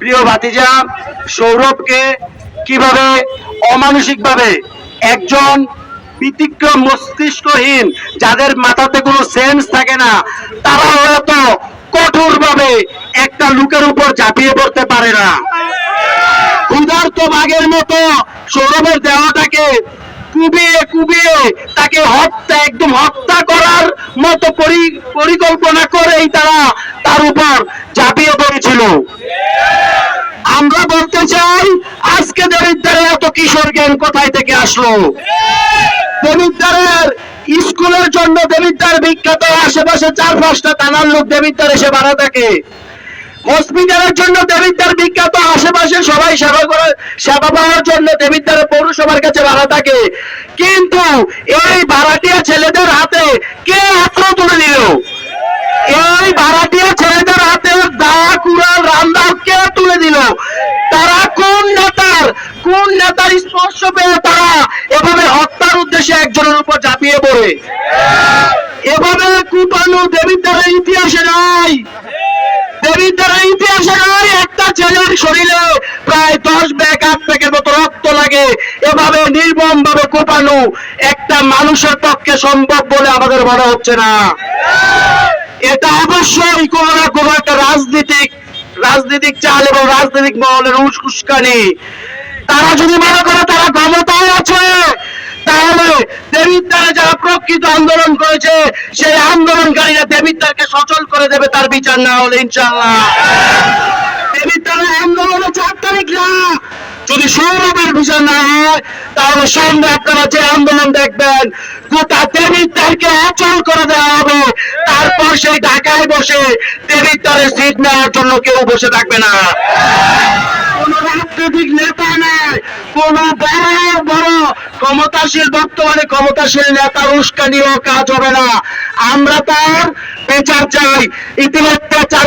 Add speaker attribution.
Speaker 1: প্রিয় ভাতিজা সৌরভকে কীভাবে অমানসিকভাবে একজন ব্যতিক্রম মস্তিষ্কহীন, যাদের মাথাতে কোনো সেন্স থাকে না তারা হয়তো কঠোরভাবে একটা লোকের উপর ঝাঁপিয়ে পড়তে পারে না। ক্ষুধার্ত বাঘের মতো সৌরভের দেহটাকে কুবিয়ে কুবিয়ে তাকে হত্যা, একদম হত্যা করার মতো পরি- পরিকল্পনা করেই তারা তার উপর ঝাঁপিয়ে পড়েছিল। আমরা বলতে চাই, আজকে দেবিদ্বারে এত কিশোর জ্ঞান কোথায় থেকে আসলো? দেবিদ্বারের স্কুলের জন্য দেবিদ্বার বিখ্যাত আশেপাশে চার পাঁচটা থানার লোক দেবিদ্বার এসে ভাড়া থাকে। হসপিটালের জন্য দেবিদ্বার বিখ্যাত আশেপাশে সবাই সেবা করে, সেবা পাওয়ার জন্য দেবিদ্বারের পৌরসভার কাছে ভাড়া থাকে। কিন্তু এই ভাড়াটিয়া ছেলেদের হাতে কে হাত তুলে দিল এই ভাড়াটিয়া ছেলেদের হাতে দা কুড়াল রান্দা কে তুলে দিল তারা কোন নেতার কোন নেতার স্পর্শ পেয়ে তারা এভাবে উদ্দেশ্যে একজনের উপর ঝাঁপিয়ে পড়ে। এভাবে কুপানু দেবিদ্বারের ইতিহাসে নাই। দেবিদ্বারের ইতিহাসে নাই, একটা ছেলের শরীরে প্রায় দশ ব্যাগ, আট ব্যাগের মতো রক্ত লাগে। এভাবে নির্মম ভাবে কোপানো একটা মানুষের পক্ষে সম্ভব বলে আমাদের মনে হচ্ছে না। এটা অবশ্যই কোন না কোন একটা রাজনীতিক, রাজনৈতিক চাল এবং রাজনৈতিক মহলের উস- উস্কানি তারা যদি মনে করে তারা ক্ষমতায় আছে যারা প্রকৃত আন্দোলন করেছে, সেই আন্দোলনকারীরা দেবিদ্বারকে সচল করে দেবে তার বিচার না হলে ইনশাল্লাহ আন্দোলনে চার তারিখ না যদি সৌরভের বিচার না হয়, তাহলে সামনে আপনারা যে আন্দোলন দেখবেন, গোটা দেবিদ্বারকে অচল করে দেওয়া হবে। তারপর সেই ঢাকায় বসে দেবিদ্বারের সিট নেওয়ার জন্য কেউ বসে থাকবে না কোন রাজনৈতিক নেতা নেই কোন বড় বড় ক্ষমতাশীল বর্তমানে ক্ষমতাশীল নেতা উস্কানিও কাজ হবে না। আমরা তার পেচার চাই। ইতিমধ্যে চার